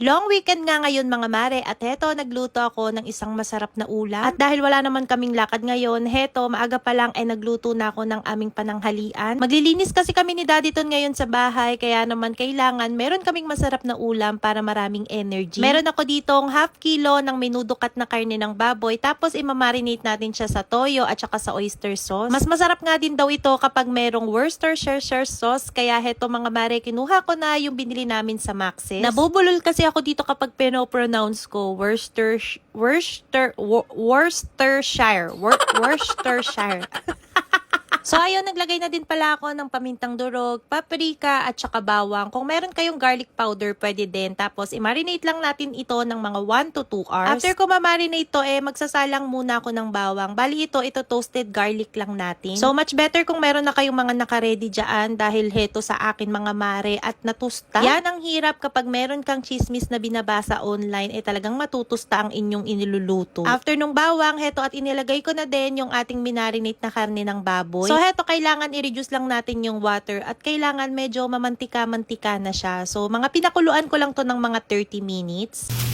Long weekend nga ngayon mga mare at heto nagluto ako ng isang masarap na ulam. At dahil wala naman kaming lakad ngayon, heto maaga pa lang ay nagluto na ako ng aming pananghalian. Maglilinis kasi kami ni Daddy Ton ngayon sa bahay kaya naman kailangan meron kaming masarap na ulam para maraming energy. Meron ako ditong half kilo ng minudukat na karne ng baboy tapos imamarinate natin siya sa toyo at saka sa oyster sauce. Mas masarap nga din daw ito kapag merong Worcestershire sauce kaya heto mga mare kinuha ko na yung binili namin sa Maxis. Nabubulol kasi ako dito kapag pino-pronounce ko Worcester Worcester Wor- Worcestershire. Wor- Worcestershire So ayun, naglagay na din pala ako ng pamintang durog, paprika at saka bawang. Kung meron kayong garlic powder, pwede din. Tapos i-marinate lang natin ito ng mga 1 to 2 hours. After ko ma-marinate to, eh magsasalang muna ako ng bawang. Bali ito, ito toasted garlic lang natin. So much better kung meron na kayong mga naka-ready dyan dahil heto sa akin mga mare at natusta. Yan ang hirap kapag meron kang chismis na binabasa online, eh talagang matutusta ang inyong iniluluto. After nung bawang, heto at inilagay ko na din yung ating minarinate na karne ng baboy. So heto, kailangan i-reduce lang natin yung water at kailangan medyo mamantika-mantika na siya. So mga pinakuluan ko lang to ng mga 30 minutes.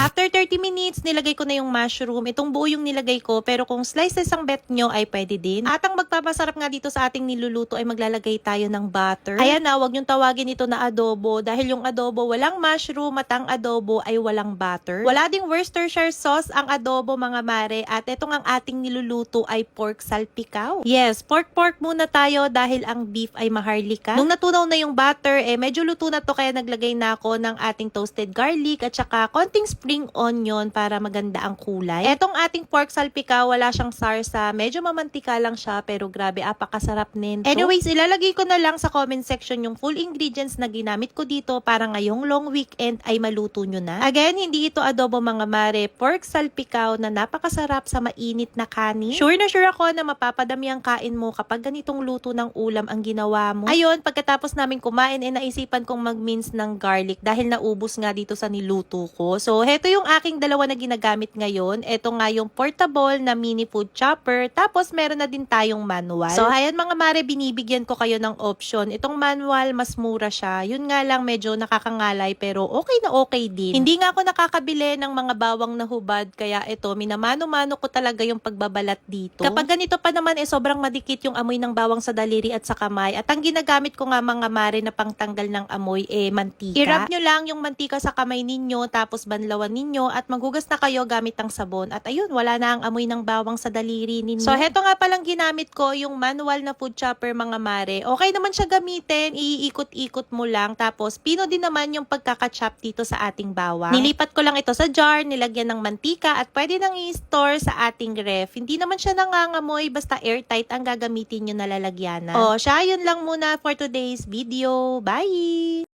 After 30 minutes, nilagay ko na yung mushroom. Itong buo yung nilagay ko, pero kung slices ang bet nyo ay pwede din. At ang magpapasarap nga dito sa ating niluluto ay maglalagay tayo ng butter. Ayan na, wag nyong tawagin ito na adobo dahil yung adobo walang mushroom at ang adobo ay walang butter. Wala ding Worcestershire sauce ang adobo mga mare at itong ang ating niluluto ay pork salpikaw. Yes, pork pork muna tayo dahil ang beef ay maharlika. Nung natunaw na yung butter, eh medyo luto na to kaya naglagay na ako ng ating toasted garlic at saka konting spring onion para maganda ang kulay. Etong ating pork salpikaw, wala siyang sarsa. Medyo mamantika lang siya pero grabe, apakasarap nito. Anyways, ilalagay ko na lang sa comment section yung full ingredients na ginamit ko dito para ngayong long weekend ay maluto nyo na. Again, hindi ito adobo mga mare. Pork salpikaw na napakasarap sa mainit na kanin. Sure na sure ako na mapapadami ang kain mo kapag ganitong luto ng ulam ang ginawa mo. Ayun, pagkatapos namin kumain, eh naisipan kong mag-mince ng garlic dahil naubos nga dito sa niluto ko. So, heto yung aking dalawa na ginagamit ngayon. Ito nga yung portable na mini food chopper. Tapos, meron na din tayong manual. So, ayan mga mare, binibigyan ko kayo ng option. Itong manual, mas mura siya. Yun nga lang, medyo nakakangalay pero okay na okay din. Hindi nga ako nakakabili ng mga bawang na hubad. Kaya ito, minamano-mano ko talaga yung pagbabalat dito. Kapag ganito pa naman, eh, sobrang madikit yung amoy ng bawang sa daliri at sa kamay. At ang ginagamit ko nga mga mare na pangtanggal ng amoy, eh, mantika. I-rub nyo lang yung mantika sa kamay ninyo, tapos banlawan ninyo, at maghugas na kayo gamit ang sabon. At ayun, wala na ang amoy ng bawang sa daliri ninyo. So, heto nga palang ginamit ko, yung manual na food chopper mga mare. Okay naman siya gamitin, iikot-ikot mo lang. Tapos, pino din naman yung pagkakachop dito sa ating bawang. Nilipat ko lang ito sa jar, nilagyan ng mantika, at pwede nang i-store sa ating ref. Hindi naman siya nangangamoy, basta airtight ang gagamitin nyo na lalagyanan. O, siya, yun lang muna for today's video. Bye!